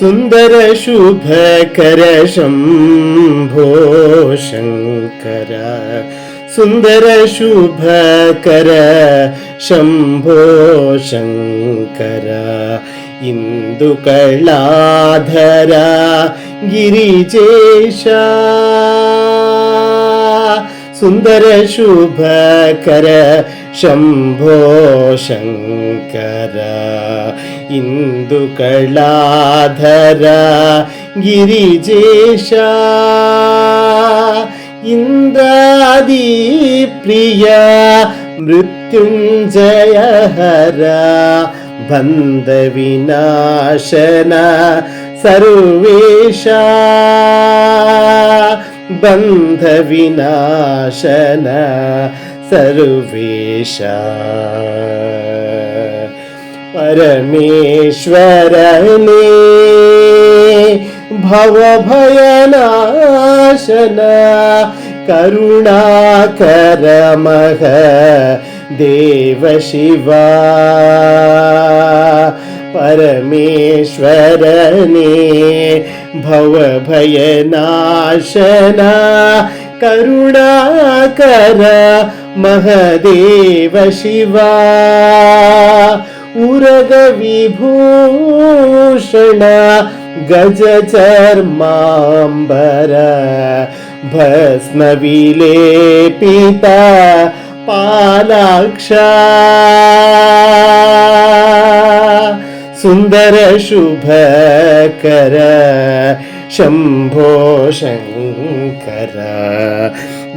സുന്ദര ശുഭകര ശംഭോ ശങ്കര. സുന്ദര ശുഭകര ശംഭോ ശങ്കര. ഇന്ദുകളാധര ഗിരിജേശ. സുന്ദര ശുഭകര ശംഭോ ശങ്കര ഇന്ദുകളാധര ഗിരിജേശ ഇന്ദ്രാദിപ്രിയ മൃത്യുഞ്ജയ ഹര ബന്ധവിനാശന സർവേഷ ബന്ധവിനാശന सर्वेश। परमेश्वरने भवभयनाशन करुणाकरमः देव शिवा। परमेश्वरने भवभयनाशना ಕರುಣಾಕರ ಮಹದೇವ ಶಿವ ಉರಗ ವಿಭೂಷಣ ಗಜ ಚರ್ಮಾಂಬರ ಭಸ್ಮ ವಿಲೇಪಿತ ಪಾಲಾಕ್ಷ सुन्दरशुभकर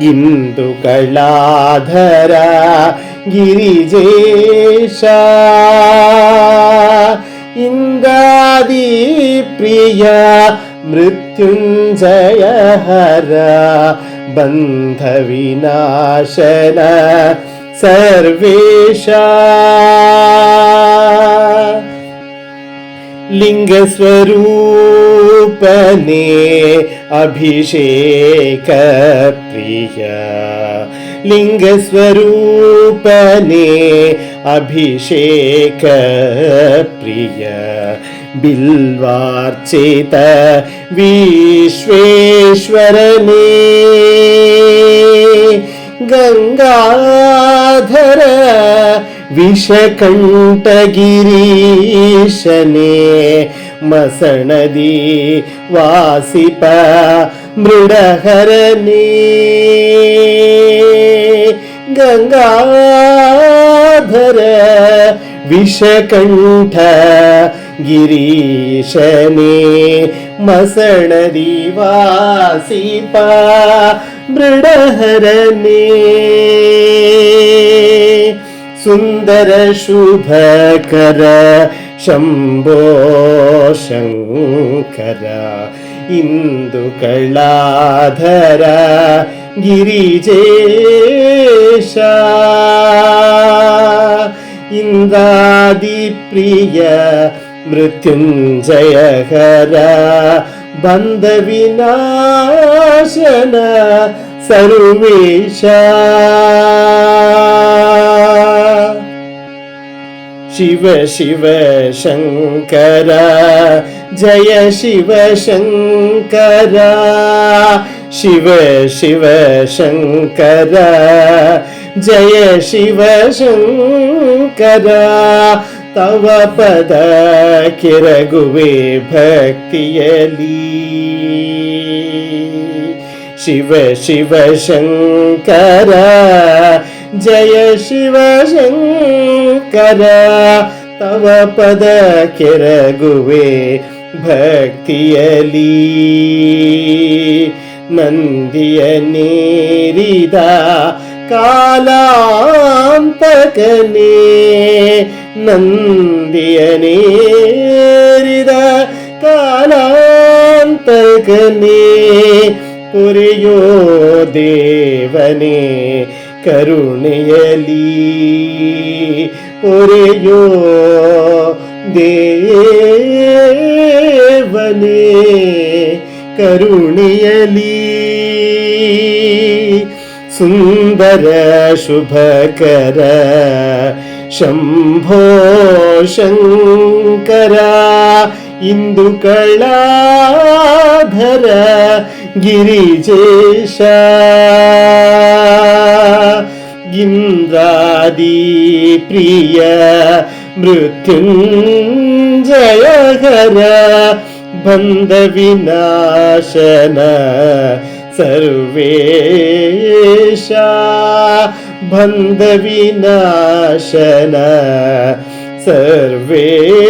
इन्दुकलाधर गिरिजेश गिरिजेषा मृत्युञ्जय हर बन्धविनाशन सर्वेषा ലിംഗസ്വരൂപനേ അഭിഷേക പ്രിയ ലിംഗസ്വരൂപനേ അഭിഷേക പ്രിയ ബിൽവാർച്ചിത വിശ്വേശ്വരനേ. ഗംഗാധര ವಿಷಕಂಠಗಿರೀಶನೇ ಮಸಣದಿ ವಾಸಿಪ ಮೃಡಹರಣಿ. ಗಂಗಾಧರ ವಿಷಕಂಠ ಗಿರೀಶನೇ ಮಸಣದಿ ವಾಸಿಪ ಮೃಡಹರಣೇ. സുന്ദര ശുഭകര ശംഭോ ശങ്കര ഇന്ദുകളാധര ഗിരിജേശ ഇന്ദാദിപ്രിയ മൃത്യുഞ്ജയ ഹര ബന്ധവിനാശന സർവേശ. शिव शिव शङ्कर जय शिव शङ्कर शिव शिव शङ्कर जय शिव शङ्कर तव पद किरगुवे भक्तियली शिव शिव शङ्कर जय शिव शङ्कर तव पद केरगुवे ಭಕ್ತಿಯಲಿ ನಂದಿಯ ನೀರಿದ ಕಾಲಾಂತಕನೇ ನಂದಿಯ ನೀರಿದ ಕಾಲಾಂತಕನೇ ಪುರಿಯೋ ದೇವನೇ കരുണയലീ ഒരേയോ ദേവനേ കരുണയലീ സുന്ദര ശുഭകര ശംഭോ ശങ്കര ഇന്ദുകളാധര ഗിരിജേശ ഇന്ദ്രാദി പ്രിയ മൃത്യുഞ്ജയകര ബന്ധവിനാശന സർവേഷ ബന്ധവിനാശന സർവേശ